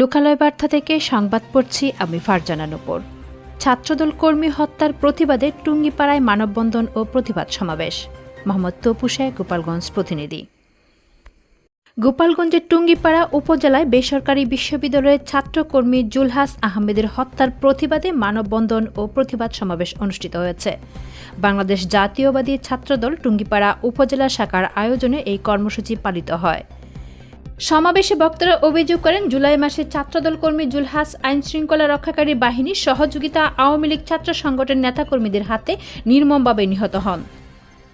লোকালয় বার্তা থেকে সংবাদ পড়ছি আমি ফারজানা নুপুর ছাত্রদল কর্মী হত্যার প্রতিবাদে টুঙ্গিপাড়ায় মানববন্ধন ও প্রতিবাদ সমাবেশ। মোহাম্মদ তপুসায় গোপালগঞ্জ প্রতিনিধি। গোপালগঞ্জের টুঙ্গিপাড়া উপজেলায় বেসরকারি বিশ্ববিদ্যালয়ের ছাত্রকর্মী জুলহাস আহমেদের হত্যার প্রতিবাদে মানববন্ধন ও প্রতিবাদ সমাবেশ অনুষ্ঠিত হয়েছে। বাংলাদেশ জাতীয়বাদী ছাত্রদল টুঙ্গিপাড়া উপজেলা শাখার আয়োজনে এই কর্মসূচি পালিত হয়। সমাবেশে বক্তারা অভিযোগ করেন, জুলাই মাসে ছাত্রদল কর্মী জুলহাস আইন শৃঙ্খলা রক্ষাকারী বাহিনীর সহযোগিতা আওয়ামী লীগ ছাত্র সংগঠনের নেতাকর্মীদের হাতে নির্মমভাবে নিহত হন।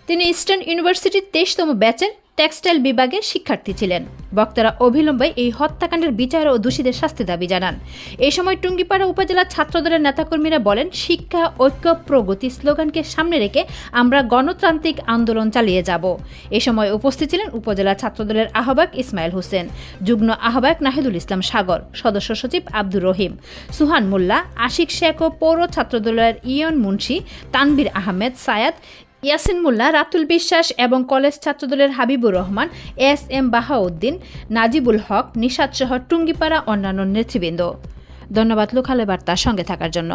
তিনি ইস্টার্ন ইউনিভার্সিটির তেইশতম ব্যাচের টেক্সটাইল বিভাগে শিক্ষার্থী ছিলেন। বক্তারা অবিলম্বে এই হত্যাকাণ্ডের বিচার ও দোষীদের শাস্তি দাবি জানান। এই সময় টুঙ্গিপাড়া উপজেলা ছাত্রদলের নেতাকর্মীরা বলেন, শিক্ষা, ঐক্য, প্রগতি স্লোগানকে সামনে রেখে আমরা গণতান্ত্রিক আন্দোলন চালিয়ে যাব। এ সময় উপস্থিত ছিলেন উপজেলা ছাত্রদলের আহ্বায়ক ইসমাইল হোসেন, যুগ্ম আহ্বায়ক নাহিদুল ইসলাম সাগর, সদস্য সচিব আব্দুর রহিম, সুহান মোল্লা, আশিক শেখ ও পৌর ছাত্রদলের ইয়ন মুন্সি, তানভীর আহমেদ, সায়াদ ইয়াসিন মোল্লা রাতুল বিশ্বাস এবং কলেজ ছাত্রদলের হাবিবুর রহমান এস এম বাহাউদ্দিন নাজিবুল হক নিষাদসহ টুঙ্গিপাড়া অন্যান্য নেতৃবৃন্দ ধন্যবাদ লোকালে বার্তা সঙ্গে থাকার জন্য